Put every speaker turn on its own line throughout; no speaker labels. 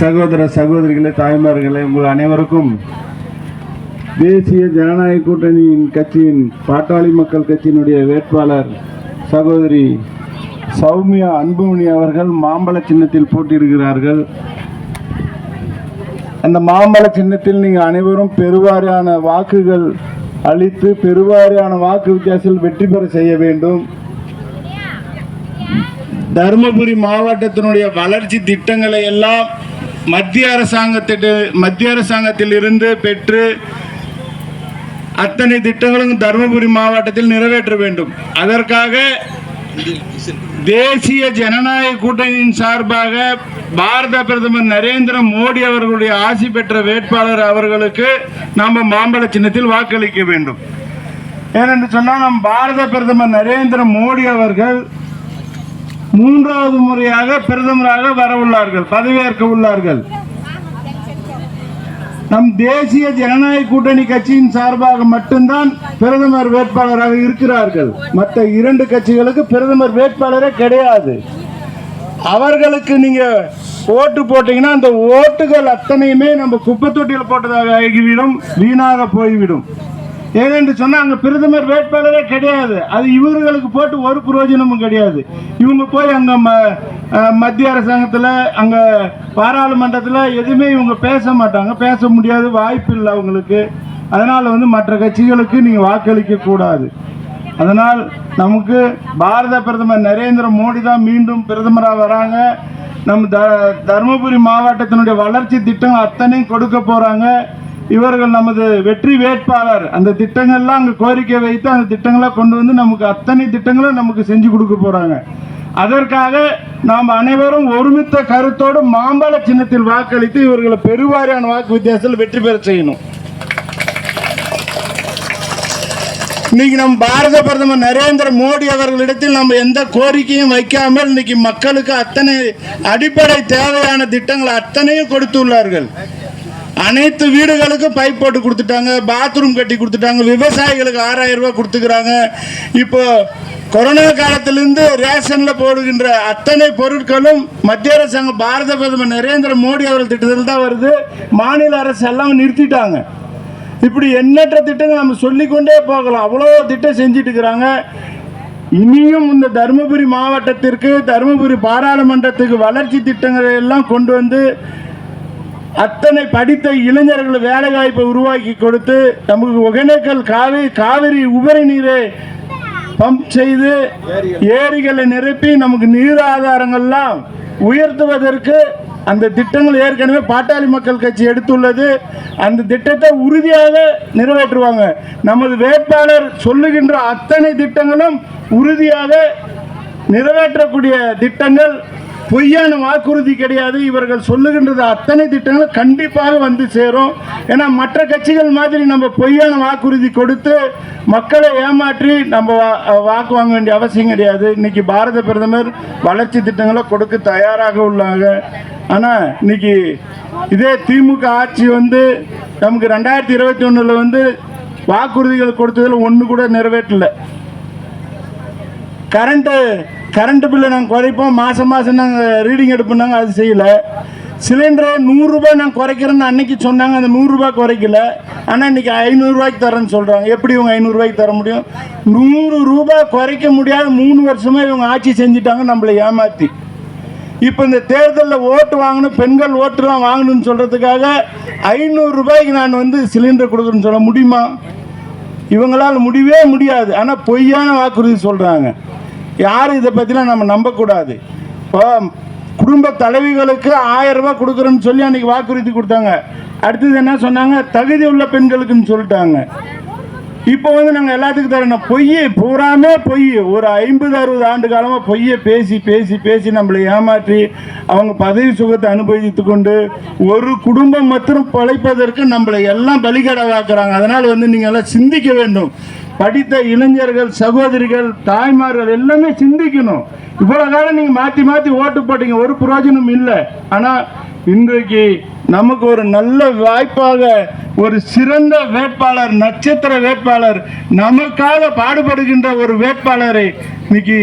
சகோதர சகோதரிகளே தாய்மார்களே உங்கள் அனைவருக்கும் தேசிய ஜனநாயக கூட்டணியின் கட்சியின் பாட்டாளி மக்கள் கட்சியினுடைய வேட்பாளர் சகோதரி சௌமியா அன்புமணி அவர்கள் மாம்பழ சின்னத்தில் போட்டியிடுகிறார்கள். அந்த மாம்பழ சின்னத்தில் நீங்கள் அனைவரும் பெருவாரியான வாக்குகள் அளித்து பெருவாரியான வாக்கு வித்தியாசத்தில் வெற்றி பெற செய்ய வேண்டும். தருமபுரி மாவட்டத்தினுடைய வளர்ச்சி திட்டங்களை எல்லாம் மத்திய அரசாங்கத்திட்டு மத்திய அரசாங்கத்தில் இருந்து பெற்று அத்தனை திட்டங்களும் தருமபுரி மாவட்டத்தில் நிறைவேற்ற வேண்டும். அதற்காக தேசிய ஜனநாயக கூட்டணியின் சார்பாக பாரத பிரதமர் நரேந்திர மோடி அவர்களுடைய ஆசி பெற்ற வேட்பாளர் அவர்களுக்கு நாம் மாம்பழ சின்னத்தில் வாக்களிக்க வேண்டும். ஏனென்று சொன்னால் நம் பாரத பிரதமர் நரேந்திர மோடி அவர்கள் மூன்றாவது முறையாக பிரதமராக வர உள்ளார்கள் பதவியேற்க உள்ளார்கள். நம் தேசிய ஜனநாயக கூட்டணி கட்சியின் சார்பாக மட்டும்தான் பிரதமர் வேட்பாளராக இருக்கிறார்கள். மற்ற இரண்டு கட்சிகளுக்கு பிரதமர் வேட்பாளரே கிடையாது. அவர்களுக்கு நீங்க ஓட்டு போட்டீங்கன்னா அந்த ஓட்டுகள் அத்தனையுமே நம்ம குப்பை தொட்டியில் போட்டதாக ஆகிவிடும் வீணாக போய்விடும். ஏனென்று சொன்னால் அங்கே பிரதமர் வேட்பாளரே கிடையாது. அது இவர்களுக்கு போட்டு ஒரு பிரயோஜனமும் கிடையாது. இவங்க போய் அங்கே ம- மத்திய அரசாங்கத்தில் அங்கே பாராளுமன்றத்தில் எதுவுமே இவங்க பேச மாட்டாங்க. பேச முடியாது வாய்ப்பு இல்லை அவங்களுக்கு. அதனால் வந்து மற்ற கட்சிகளுக்கு நீங்கள் வாக்களிக்க கூடாது. அதனால் நமக்கு பாரத பிரதமர் நரேந்திர மோடி தான் மீண்டும் பிரதமராக வராங்க. நம்ம த தருமபுரி மாவட்டத்தினுடைய வளர்ச்சி திட்டம் அத்தனையும் கொடுக்க போகிறாங்க. இவர்கள் நமது வெற்றி வேட்பாளர். அந்த திட்டங்கள்லாம் அங்கே கோரிக்கை வைத்து அந்த திட்டங்களை கொண்டு வந்து நமக்கு அத்தனை திட்டங்களும் நமக்கு செஞ்சு கொடுக்க போகிறாங்க அதற்காக நாம் அனைவரும் ஒருமித்த கருத்தோடு மாம்பழ சின்னத்தில் வாக்களித்து இவர்களை பெருவாரியான வாக்கு வித்தியாசத்தில் வெற்றி பெற செய்யணும். இன்னைக்கு நம் பாரத பிரதமர் நரேந்திர மோடி அவர்களிடத்தில் நம்ம எந்த கோரிக்கையும் வைக்காமல் இன்னைக்கு மக்களுக்கு அத்தனை அடிப்படை தேவையான திட்டங்கள் அத்தனையும் கொடுத்துள்ளார்கள். அனைத்து வீடுகளுக்கும் பைப் போட்டு கொடுத்துட்டாங்க பாத்ரூம் கட்டி கொடுத்துட்டாங்க விவசாயிகளுக்கு ஆறாயிரம் ரூபாய் கொடுத்துக்கிறாங்க. இப்போ கொரோனா காலத்திலிருந்து ரேஷன்ல போடுகின்ற அத்தனை பொருட்களும் மத்திய அரசாங்கம் பாரத பிரதமர் நரேந்திர மோடி அவர்கள் திட்டத்தில் தான் வருது. மாநில அரசு எல்லாம் நிறுத்திட்டாங்க. இப்படி எண்ணற்ற திட்டங்கள் நம்ம சொல்லிக்கொண்டே போகலாம். அவ்வளோ திட்டம் செஞ்சுட்டு இருக்கிறாங்க. இனியும் இந்த தருமபுரி மாவட்டத்திற்கு தருமபுரி பாராளுமன்றத்துக்கு வளர்ச்சி திட்டங்களை எல்லாம் கொண்டு வந்து அத்தனை படித்த இளைஞர்கள் வேலை வாய்ப்பை உருவாக்கி கொடுத்து நமக்கு ஒகேனக்கல் காவிரி காவிரி உபரி நீரை பம்ப் செய்து ஏரிகளை நிரப்பி நமக்கு நீர் ஆதாரங்கள்லாம் உயர்த்துவதற்கு அந்த திட்டங்கள் ஏற்கனவே பாட்டாளி மக்கள் கட்சி எடுத்துள்ளது. அந்த திட்டத்தை உறுதியாக நிறைவேற்றுவாங்க. நமது வேட்பாளர் சொல்லுகின்ற அத்தனை திட்டங்களும் உறுதியாக நிறைவேற்றக்கூடிய திட்டங்கள் பொய்யான வாக்குறுதி கிடையாது. இவர்கள் சொல்லுகின்றது அத்தனை திட்டங்களும் கண்டிப்பாக வந்து சேரும். ஏன்னா மற்ற கட்சிகள் மாதிரி நம்ம பொய்யான வாக்குறுதி கொடுத்து மக்களை ஏமாற்றி நம்ம வா- வாக்கு வாங்க வேண்டிய அவசியம் கிடையாது. இன்னைக்கு பாரத பிரதமர் வளர்ச்சி திட்டங்களை கொடுக்க தயாராக உள்ளாங்க. ஆனால் இன்னைக்கு இதே திமுக ஆட்சி வந்து நமக்கு ரெண்டாயிரத்தி இருபத்தி ஒன்றில் வந்து வாக்குறுதிகள் கொடுத்ததில் ஒன்று கூட நிறைவேற்றலை. கரண்ட்டு கரண்ட்டு பில்லை நாங்கள் குறைப்போம். மாதம் மாதம் நாங்கள் ரீடிங் எடுப்போம்னாங்க அது செய்யலை. சிலிண்டரை நூறுரூபா நாங்கள் குறைக்கிறேன்னு அன்னைக்கு சொன்னாங்க. அந்த நூறுரூபா குறைக்கல. ஆனால் இன்னைக்கு ஐநூறுரூவாய்க்கு தரேன்னு சொல்கிறாங்க எப்படி இவங்க ஐநூறுரூவாய்க்கு தர முடியும்? நூறு ரூபாய் குறைக்க முடியாத மூணு வருஷமாக இவங்க ஆட்சி செஞ்சுட்டாங்க. நம்மளை ஏமாற்றி இப்போ இந்த தேர்தலில் ஓட்டு வாங்கணும் பெண்கள் ஓட்டுலாம் வாங்கணும்னு சொல்கிறதுக்காக ஐநூறுரூபாய்க்கு நான் வந்து சிலிண்டர் கொடுக்குறேன்னு சொல்ல முடியுமா? இவங்களால் முடியவே முடியாது. ஆனால் பொய்யான வாக்குறுதி சொல்கிறாங்க யாரும் இதை பற்றிலாம் நம்ம நம்பக்கூடாது. இப்போ குடும்ப தலைவிகளுக்கு ஆயிரம் ரூபாய் கொடுக்குறேன்னு சொல்லி அன்றைக்கி வாக்குறுதி கொடுத்தாங்க. அடுத்தது என்ன சொன்னாங்க? தகுதி உள்ள பெண்களுக்குன்னு சொல்லிட்டாங்க. இப்போ வந்து நாங்கள் எல்லாத்துக்கும் தரணும் பொய் பூராமே பொய். ஒரு ஐம்பது அறுபது ஆண்டு காலமாக பொய்யை பேசி பேசி பேசி நம்மளை ஏமாற்றி அவங்க பதவி சுகத்தை அனுபவித்து கொண்டு ஒரு குடும்பம் மற்றும் பழைப்பதற்கு நம்மளை எல்லாம் பலிகடவாக்குறாங்க அதனால் வந்து நீங்கள் எல்லாம் சிந்திக்க வேண்டும். படித்த இளைஞர்கள் சகோதரிகள் தாய்மார்கள் எல்லாமே சிந்திக்கணும். இவ்வளோ காலம் நீங்கள் மாற்றி மாற்றி ஓட்டு போட்டீங்க ஒரு பிரயோஜனம் இல்லை. ஆனால் இன்றைக்கு நமக்கு ஒரு நல்ல வாய்ப்பாக ஒரு சிறந்த வேட்பாளர் நட்சத்திர வேட்பாளர் நமக்காக பாடுபடுகின்ற ஒரு வேட்பாளரை இன்னைக்கு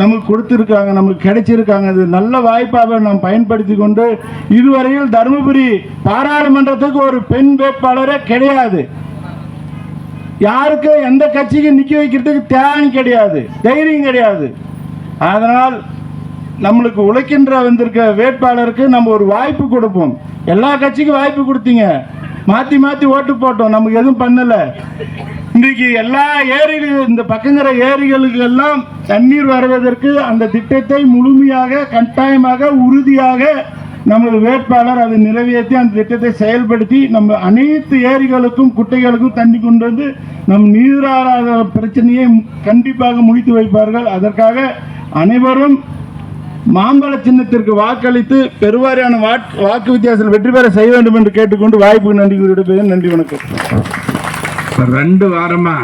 நமக்கு கொடுத்துருக்காங்க நமக்கு கிடைச்சிருக்காங்க. அது நல்ல வாய்ப்பாக நாம் பயன்படுத்தி கொண்டு இதுவரையில் தருமபுரி பாராளுமன்றத்துக்கு ஒரு பெண் வேட்பாளரே கிடையாது. யாருக்கு எந்த கட்சிக்கு நிக்க வைக்கிறதுக்கு தேவை கிடையாது தைரியம் கிடையாது. அதனால் நம்மளுக்கு உழைக்கின்ற வந்திருக்க வேட்பாளருக்கு நம்ம ஒரு வாய்ப்பு கொடுப்போம். எல்லா கட்சிக்கும் வாய்ப்பு கொடுத்தீங்க. மாத்தி மாத்தி ஓட்டு போட்டோம். நமக்கு எதுவும் பண்ணல. இன்றைக்கு எல்லா ஏரிகள் இந்த பக்கங்கிற ஏரிகளுக்கு எல்லாம் தண்ணீர் வருவதற்கு அந்த திட்டத்தை முழுமையாக கட்டாயமாக உறுதியாக நமது வேட்பாளர் அதை நிறைவேற்றி அந்த திட்டத்தை செயல்படுத்தி நம்ம அனைத்து ஏரிகளுக்கும் குட்டைகளுக்கும் தண்ணி கொண்டு வந்து நம் நீராதார பிரச்சனையை கண்டிப்பாக முடித்து வைப்பார்கள். அதற்காக அனைவரும் மாம்பழ சின்னத்திற்கு வாக்களித்து பெருவாரியான வாக்கு வித்தியாசத்தில் வெற்றி பெற செய்ய வேண்டும் என்று கேட்டுக்கொண்டு வாய்ப்புக்கு நன்றி கூறிவிடுகிறேன் நன்றி வணக்கம்.
ரெண்டு வாரமா